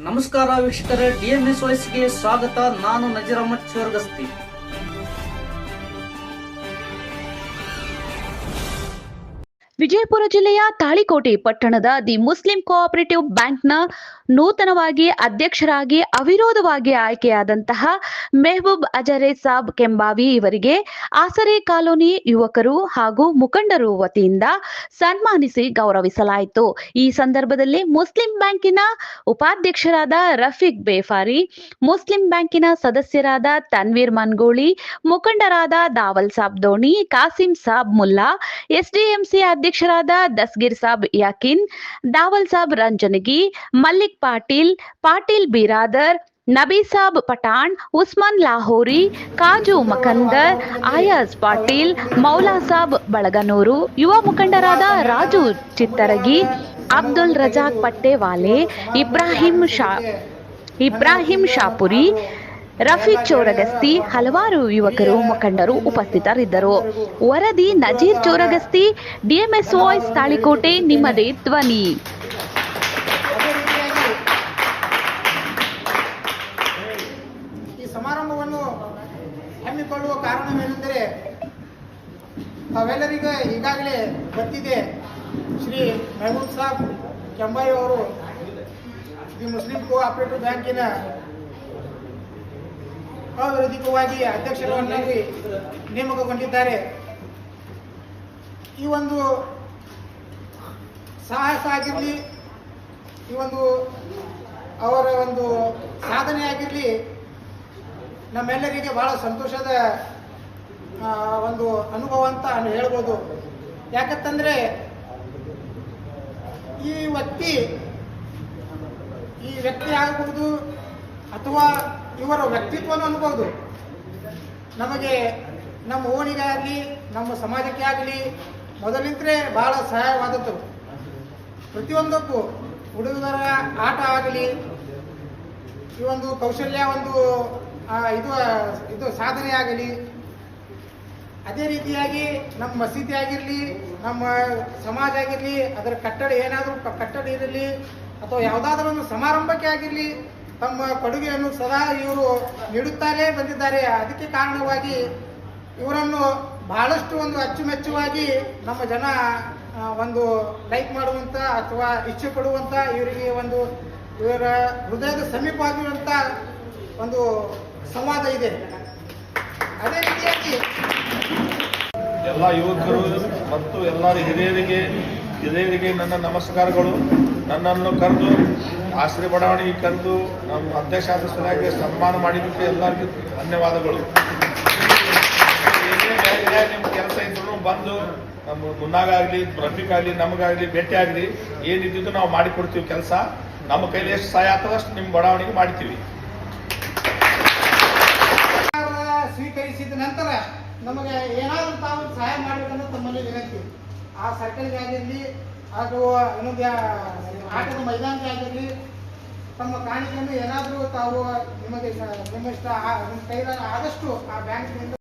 ನಮಸ್ಕಾರ ವೀಕ್ಷಕರೇ ಎಸ್ ವಾಯ್ಸ್ಗೆ ಸ್ವಾಗತ. ನಾನು ನಜೀರ್ ಅಹಮದ್ ಚೋರ್ಗಸ್ತಿ. ವಿಜಯಪುರ ಜಿಲ್ಲೆಯ ತಾಳಿಕೋಟೆ ಪಟ್ಟಣದ ದಿ ಮುಸ್ಲಿಂ ಕೋಆಪರೇಟಿವ್ ಬ್ಯಾಂಕ್ನ ನೂತನವಾಗಿ ಅಧ್ಯಕ್ಷರಾಗಿ ಅವಿರೋಧವಾಗಿ ಆಯ್ಕೆಯಾದಂತಹ ಮೆಹಬೂಬ್ ಅಜರೆ ಸಾಬ್ ಕೆಂಬಾವಿ ಇವರಿಗೆ ಆಸರೆ ಕಾಲೋನಿ ಯುವಕರು ಹಾಗೂ ಮುಖಂಡರು ವತಿಯಿಂದ ಸನ್ಮಾನಿಸಿ ಗೌರವಿಸಲಾಯಿತು. ಈ ಸಂದರ್ಭದಲ್ಲಿ ಮುಸ್ಲಿಂ ಬ್ಯಾಂಕಿನ ಉಪಾಧ್ಯಕ್ಷರಾದ ರಫೀಕ್ ಬೇಫಾರಿ, ಮುಸ್ಲಿಂ ಬ್ಯಾಂಕಿನ ಸದಸ್ಯರಾದ ತನ್ವೀರ್ ಮನ್ಗೋಳಿ, ಮುಖಂಡರಾದ ದಾವಲ್ ಸಾಬ್ ದೋಣಿ ಕಾಸಿಂ ಸಾಬ್ ಮುಲ್ಲಾ, ಎಸ್ಡಿಎಂಸಿ ಅಧ್ಯಕ್ಷರಾದ ದಸ್ಗಿರ್ ಸಾಬ್ ಯಾಕಿನ್, ದಾವಲ್ ಸಾಬ್ ರಂಜನಗಿ, ಮಲ್ಲಿಕ್ ಪಾಟೀಲ್ ಪಾಟೀಲ್ ಬಿರಾದರ್ ನಬೀಸಾಬ್ ಪಠಾಣ್, ಉಸ್ಮಾನ್ ಲಾಹೋರಿ, ಕಾಜು ಮಕಂದರ್, ಆಯಾಜ್ ಪಾಟೀಲ್ ಮೌಲಾಸಾಬ್ ಬಳಗನೂರು, ಯುವ ಮುಖಂಡರಾದ ರಾಜು ಚಿತ್ತರಗಿ, ಅಬ್ದುಲ್ ರಜಾಕ್ ಪಟ್ಟೆವಾಲೆ, ಇಬ್ರಾಹಿಂ ಶಾ, ಇಬ್ರಾಹಿಂ ಶಾಪುರಿ ರಫೀಕ್ ಚೋರಗಸ್ತಿ, ಹಲವಾರು ಯುವಕರು, ಮುಖಂಡರು ಉಪಸ್ಥಿತರಿದ್ದರು. ವರದಿ ನಜೀರ್ ಚೋರಗಸ್ತಿ ಡಿಎಂಎಸ್ ವಾಯ್ಸ್ ತಾಳಿಕೋಟೆ, ನಿಮ್ಮದೇ ಧ್ವನಿ. ಈ ಸಮಾರಂಭವನ್ನು ಹಮ್ಮಿಕೊಳ್ಳುವ ಕಾರಣವೇನೆಂದರೆ ತಾವೆಲ್ಲರಿಗೂ ಈಗಾಗಲೇ ಗೊತ್ತಿದೆ, ಶ್ರೀ ಮೆಹಬೂಬ್ ಸಾಬ್ ಕೆಂಬಾಯಿ ಅವರು ಈ ಮುಸ್ಲಿಂ ಕೋಆಪರೇಟಿವ್ ಬ್ಯಾಂಕಿನ ಅವಿರೋಧಿಕವಾಗಿ ಅಧ್ಯಕ್ಷರನ್ನಾಗಿ ನೇಮಕಗೊಂಡಿದ್ದಾರೆ. ಈ ಒಂದು ಸಾಹಸ ಆಗಿರಲಿ, ಈ ಒಂದು ಅವರ ಒಂದು ಸಾಧನೆ ಆಗಿರಲಿ, ನಮ್ಮೆಲ್ಲರಿಗೆ ಬಹಳ ಸಂತೋಷದ ಒಂದು ಅನುಭವ ಅಂತ ನಾನು ಹೇಳ್ಬೋದು. ಯಾಕಂತಂದ್ರೆ, ಈ ವ್ಯಕ್ತಿ ಈ ವ್ಯಕ್ತಿ ಆಗಬಹುದು ಅಥವಾ ಇವರ ವ್ಯಕ್ತಿತ್ವನೂ ಅನ್ಬೋದು ನಮಗೆ ನಮ್ಮ ಓಣಿಗೆ ಆಗಲಿ, ನಮ್ಮ ಸಮಾಜಕ್ಕೆ ಆಗಲಿ, ಮೊದಲಿಂದ್ರೆ ಬಹಳ ಸಹಾಯವಾದದ್ದು. ಪ್ರತಿಯೊಂದಕ್ಕೂ ಹುಡುಗರ ಆಟ ಆಗಲಿ, ಈ ಒಂದು ಕೌಶಲ್ಯ ಒಂದು ಇದು ಇದು ಸಾಧನೆ ಆಗಲಿ, ಅದೇ ರೀತಿಯಾಗಿ ನಮ್ಮ ಮಸೀದಿ ಆಗಿರಲಿ, ನಮ್ಮ ಸಮಾಜ ಆಗಿರಲಿ, ಅದರ ಕಟ್ಟಡ ಏನಾದರೂ ಕಟ್ಟಡ ಇರಲಿ, ಅಥವಾ ಯಾವುದಾದ್ರೂ ಒಂದು ಸಮಾರಂಭಕ್ಕೆ ಆಗಿರಲಿ ತಮ್ಮ ಕೊಡುಗೆಯನ್ನು ಸದಾ ಇವರು ನೀಡುತ್ತಾರೆ ಬಂದಿದ್ದಾರೆ. ಅದಕ್ಕೆ ಕಾರಣವಾಗಿ ಇವರನ್ನು ಬಹಳಷ್ಟು ಒಂದು ಅಚ್ಚುಮೆಚ್ಚುವಾಗಿ ನಮ್ಮ ಜನ ಒಂದು ಲೈಕ್ ಮಾಡುವಂಥ ಅಥವಾ ಇಚ್ಛೆ ಪಡುವಂಥ ಇವರಿಗೆ ಒಂದು ಇವರ ಹೃದಯದ ಸಮೀಪವಾಗಿರುವಂಥ ಒಂದು ಸಂವಾದ ಇದೆ. ಅದೇ ರೀತಿಯಾಗಿ ಎಲ್ಲ ಯುವಕರು ಮತ್ತು ಎಲ್ಲರ ಹಿರಿಯರಿಗೆ ಹಿರಿಯರಿಗೆ ನನ್ನ ನಮಸ್ಕಾರಗಳು. ನನ್ನನ್ನು ಕರೆದು ಆಶ್ರಯ ಬಡಾವಣೆಗೆ ಕರೆದು ನಮ್ಮ ಅಧ್ಯಕ್ಷ ಸದಸ್ಯರಾಗಿ ಸನ್ಮಾನ ಮಾಡಿದ್ದಕ್ಕೆ ಎಲ್ಲರಿಗೂ ಧನ್ಯವಾದಗಳು. ನಿಮ್ಮ ಕೆಲಸ ಇದ್ರು ಬಂದು ನಮ್ಮ ಮುನ್ನಾಗಾಗಲಿ ಆಗಲಿ ನಮಗಾಗಲಿ ಭೇಟಿ ಆಗಲಿ ಏನಿದ್ದು ನಾವು ಮಾಡಿಕೊಡ್ತೀವಿ ಕೆಲಸ. ನಮ್ಮ ಕೈಲಿ ಎಷ್ಟು ಸಹಾಯ ಆಗ್ತದೆ ಅಷ್ಟು ನಿಮ್ಮ ಬಡಾವಣೆಗೆ ಮಾಡ್ತೀವಿ ಸ್ವೀಕರಿಸಿದ ನಂತರ ನಮಗೆ ಏನಾದರೂ ತಾವು ಸಹಾಯ ಮಾಡಬೇಕಂತ ತಮ್ಮಲ್ಲಿ ವಿನಂತಿ. ಆ ಸರ್ಕಲ್ ಆಗಿರಲಿ ಹಾಗೂ ಇನ್ನೊಂದು ಆಟದ ಮೈದಾನಕ್ಕೆ ಆಗಿರಲಿ, ತಮ್ಮ ಕಾಣಿಕೆಯನ್ನು ಏನಾದರೂ ತಾವು ನಿಮಗೆ ನಿಮ್ಮ ಇಷ್ಟ ಆ- ನಿಮ್ಮ ಕೈಲಾದ ಆದಷ್ಟು ಆ ಬ್ಯಾಂಕ್ನಿಂದ